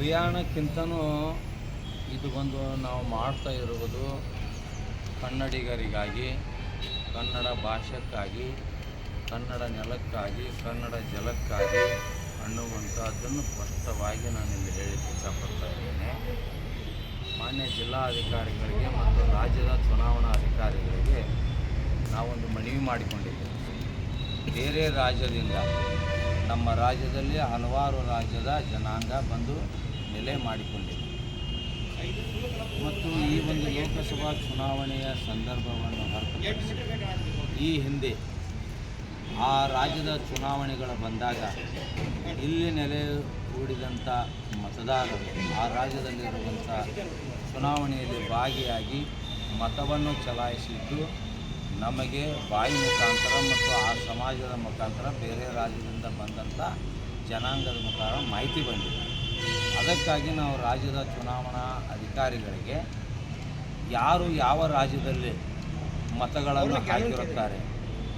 ಅಭಿಯಾನಕ್ಕಿಂತನೂ ಇದು ಬಂದು ನಾವು ಮಾಡ್ತಾ ಇರುವುದು ಕನ್ನಡಿಗರಿಗಾಗಿ, ಕನ್ನಡ ಭಾಷೆಕ್ಕಾಗಿ, ಕನ್ನಡ ನೆಲಕ್ಕಾಗಿ, ಕನ್ನಡ ಜಲಕ್ಕಾಗಿ ಅನ್ನುವಂಥದ್ದನ್ನು ಸ್ಪಷ್ಟವಾಗಿ ನಾನು ಇಲ್ಲಿ ಹೇಳಕ್ಕೆ ಇಷ್ಟಪಡ್ತಾ ಇದ್ದೇನೆ. ಮಾನ್ಯ ಜಿಲ್ಲಾಧಿಕಾರಿಗಳಿಗೆ ಮತ್ತು ರಾಜ್ಯದ ಚುನಾವಣಾ ಅಧಿಕಾರಿಗಳಿಗೆ ನಾವೊಂದು ಮನವಿ ಮಾಡಿಕೊಂಡಿದ್ದೇವೆ. ಬೇರೆ ರಾಜ್ಯದಿಂದ ನಮ್ಮ ರಾಜ್ಯದಲ್ಲಿ ಹಲವಾರು ರಾಜ್ಯದ ಜನಾಂಗ ಬಂದು ನೆಲೆ ಮಾಡಿಕೊಂಡಿದೆ. ಮತ್ತು ಈ ಒಂದು ಲೋಕಸಭಾ ಚುನಾವಣೆಯ ಸಂದರ್ಭವನ್ನು ಹೊರತುಪಡಿಸಿ ಈ ಹಿಂದೆ ಆ ರಾಜ್ಯದ ಚುನಾವಣೆಗಳು ಬಂದಾಗ ಇಲ್ಲಿ ನೆಲೆ ಹೂಡಿದಂಥ ಮತದಾರರು, ಆ ರಾಜ್ಯದಲ್ಲಿರುವಂಥ ಚುನಾವಣೆಯಲ್ಲಿ ಭಾಗಿಯಾಗಿ ಮತವನ್ನು ಚಲಾಯಿಸಿದ್ದು ನಮಗೆ ಬಾಯಿ ಮುಖಾಂತರ ಮತ್ತು ಆ ಸಮಾಜದ ಮುಖಾಂತರ ಬೇರೆ ರಾಜ್ಯದಿಂದ ಬಂದಂಥ ಜನಾಂಗದ ಮುಖಾಂತರ ಮಾಹಿತಿ ಬಂದಿದೆ. ಅದಕ್ಕಾಗಿ ನಾವು ರಾಜ್ಯದ ಚುನಾವಣಾ ಅಧಿಕಾರಿಗಳಿಗೆ ಯಾರು ಯಾವ ರಾಜ್ಯದಲ್ಲಿ ಮತಗಳನ್ನು ಹಾಕಿರುತ್ತಾರೆ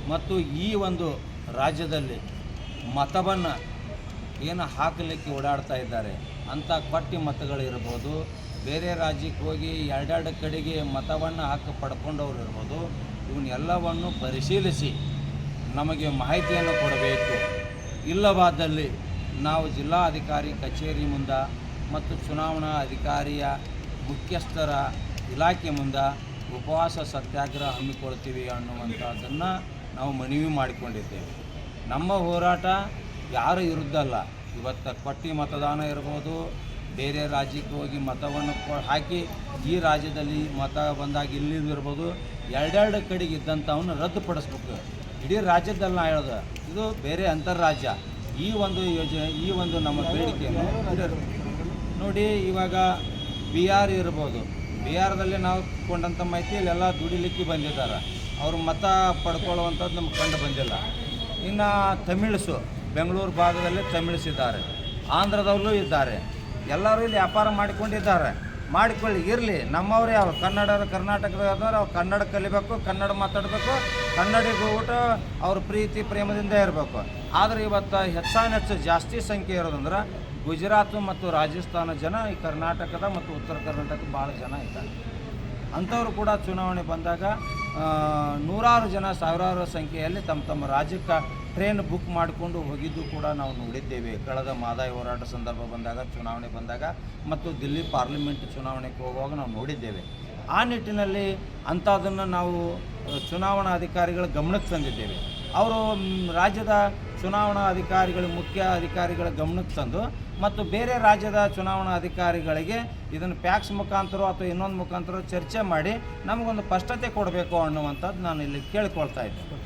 ಮತ್ತು ಈ ಒಂದು ರಾಜ್ಯದಲ್ಲಿ ಮತವನ್ನು ಏನು ಹಾಕಲಿಕ್ಕೆ ಓಡಾಡ್ತಾ ಇದ್ದಾರೆ ಅಂಥ ಕೊಟ್ಟಿ ಮತಗಳಿರ್ಬೋದು ಬೇರೆ ರಾಜ್ಯಕ್ಕೆ ಹೋಗಿ ಎರಡೆರಡು ಕಡೆಗೆ ಮತವನ್ನು ಹಾಕಿ ಪಡ್ಕೊಂಡವ್ರು ಇರ್ಬೋದು ಇವನ್ನೆಲ್ಲವನ್ನು ಪರಿಶೀಲಿಸಿ ನಮಗೆ ಮಾಹಿತಿಯನ್ನು ಕೊಡಬೇಕು. ಇಲ್ಲವಾದಲ್ಲಿ ನಾವು ಜಿಲ್ಲಾಧಿಕಾರಿ ಕಚೇರಿ ಮುಂದೆ ಮತ್ತು ಚುನಾವಣಾ ಅಧಿಕಾರಿಯ ಮುಖ್ಯಸ್ಥರ ಇಲಾಖೆ ಮುಂದೆ ಉಪವಾಸ ಸತ್ಯಾಗ್ರಹ ಹಮ್ಮಿಕೊಳ್ತೀವಿ ಅನ್ನುವಂಥದ್ದನ್ನು ನಾವು ಮನವಿ ಮಾಡಿಕೊಂಡಿದ್ದೇವೆ. ನಮ್ಮ ಹೋರಾಟ ಯಾರ ವಿರುದ್ಧ ಅಲ್ಲ ಇವತ್ತು ಪಟ್ಟಿ ಮತದಾನ ಇರ್ಬೋದು, ಬೇರೆ ರಾಜ್ಯಕ್ಕೆ ಹೋಗಿ ಮತವನ್ನು ಹಾಕಿ ಈ ರಾಜ್ಯದಲ್ಲಿ ಮತ ಬಂದಾಗ ಇಲ್ಲಿದ್ದು ಇರ್ಬೋದು, ಎರಡೆರಡು ಕಡೆಗೆ ಇದ್ದಂಥವನ್ನು ರದ್ದುಪಡಿಸ್ಬೇಕು. ಇಡೀ ರಾಜ್ಯದಲ್ಲಿ ನಾ ಹೇಳೋದು, ಇದು ಬೇರೆ ಅಂತಾರಾಜ್ಯ ಈ ಒಂದು ಯೋಜನೆ, ಈ ಒಂದು ನಮ್ಮ ಬೇಡಿಕೆಯನ್ನು. ನೋಡಿ, ಇವಾಗ ಬಿ ಆರ್ ಇರ್ಬೋದು. ಬಿ ಆರ್ದಲ್ಲಿ ನಾವು ಕೊಂಡಂಥ ಮಾಹಿತಿ ಇಲ್ಲೆಲ್ಲ ದುಡಿಲಿಕ್ಕೆ ಬಂದಿದ್ದಾರೆ. ಅವರು ಮತ ಪಡ್ಕೊಳ್ಳುವಂಥದ್ದು ನಮ್ಗೆ ಕಂಡು ಬಂದಿಲ್ಲ. ಇನ್ನು ತಮಿಳ್ಸು, ಬೆಂಗಳೂರು ಭಾಗದಲ್ಲಿ ತಮಿಳ್ಸಿದ್ದಾರೆ. ಆಂಧ್ರದಲ್ಲೂ ಇದ್ದಾರೆ. ಎಲ್ಲರೂ ಇಲ್ಲಿ ವ್ಯಾಪಾರ ಮಾಡಿಕೊಂಡಿದ್ದಾರೆ. ಮಾಡಿಕೊಳ್ಳಿ, ಇರಲಿ. ನಮ್ಮವ್ರು ಯಾವ ಕನ್ನಡ ಕರ್ನಾಟಕದವ್ರು ಅವ್ರು ಕನ್ನಡ ಕಲಿಬೇಕು, ಕನ್ನಡ ಮಾತಾಡಬೇಕು ಕನ್ನಡಿಗೆ ಹೋಗ್ಬಿಟ್ಟು ಅವ್ರ ಪ್ರೀತಿ, ಪ್ರೇಮದಿಂದ ಇರಬೇಕು. ಆದರೆ ಇವತ್ತು ಹೆಚ್ಚಾನೆಚ್ಚು ಜಾಸ್ತಿ ಸಂಖ್ಯೆ ಇರೋದಂದ್ರೆ ಗುಜರಾತ್ ಮತ್ತು ರಾಜಸ್ಥಾನ ಜನ, ಈ ಕರ್ನಾಟಕದ ಮತ್ತು ಉತ್ತರ ಕರ್ನಾಟಕ ಭಾಳ ಜನ ಇದ್ದಾರೆ. ಅಂಥವ್ರು ಕೂಡ ಚುನಾವಣೆ ಬಂದಾಗ ನೂರಾರು ಜನ ಸಾವಿರಾರು ಸಂಖ್ಯೆಯಲ್ಲಿ ತಮ್ಮ ತಮ್ಮ ರಾಜ್ಯಕ್ಕೆ ಟ್ರೈನ್ ಬುಕ್ ಮಾಡಿಕೊಂಡು ಹೋಗಿದ್ದು ಕೂಡ ನಾವು ನೋಡಿದ್ದೇವೆ. ಕಳೆದ ಮಾದಾಯ ಹೋರಾಟ ಸಂದರ್ಭ ಬಂದಾಗ, ಚುನಾವಣೆ ಬಂದಾಗ ಮತ್ತು ದಿಲ್ಲಿ ಪಾರ್ಲಿಮೆಂಟ್ ಚುನಾವಣೆಗೆ ಹೋಗುವಾಗ ನಾವು ನೋಡಿದ್ದೇವೆ. ಆ ನಿಟ್ಟಿನಲ್ಲಿ ಅಂಥದ್ದನ್ನು ನಾವು ಚುನಾವಣಾ ಅಧಿಕಾರಿಗಳ ಗಮನಕ್ಕೆ ತಂದಿದ್ದೇವೆ. ಅವರು ರಾಜ್ಯದ ಚುನಾವಣಾ ಅಧಿಕಾರಿಗಳು ಮುಖ್ಯ ಅಧಿಕಾರಿಗಳ ಗಮನಕ್ಕೆ ತಂದು ಮತ್ತು ಬೇರೆ ರಾಜ್ಯದ ಚುನಾವಣಾ ಅಧಿಕಾರಿಗಳಿಗೆ ಇದನ್ನು ಪ್ಯಾಕ್ಸ್ ಮುಖಾಂತರ ಅಥವಾ ಇನ್ನೊಂದು ಮುಖಾಂತರ ಚರ್ಚೆ ಮಾಡಿ ನಮಗೊಂದು ಸ್ಪಷ್ಟತೆ ಕೊಡಬೇಕು ಅನ್ನುವಂಥದ್ದು ನಾನು ಇಲ್ಲಿ ಕೇಳಿಕೊಳ್ತಾ ಇದ್ದೆ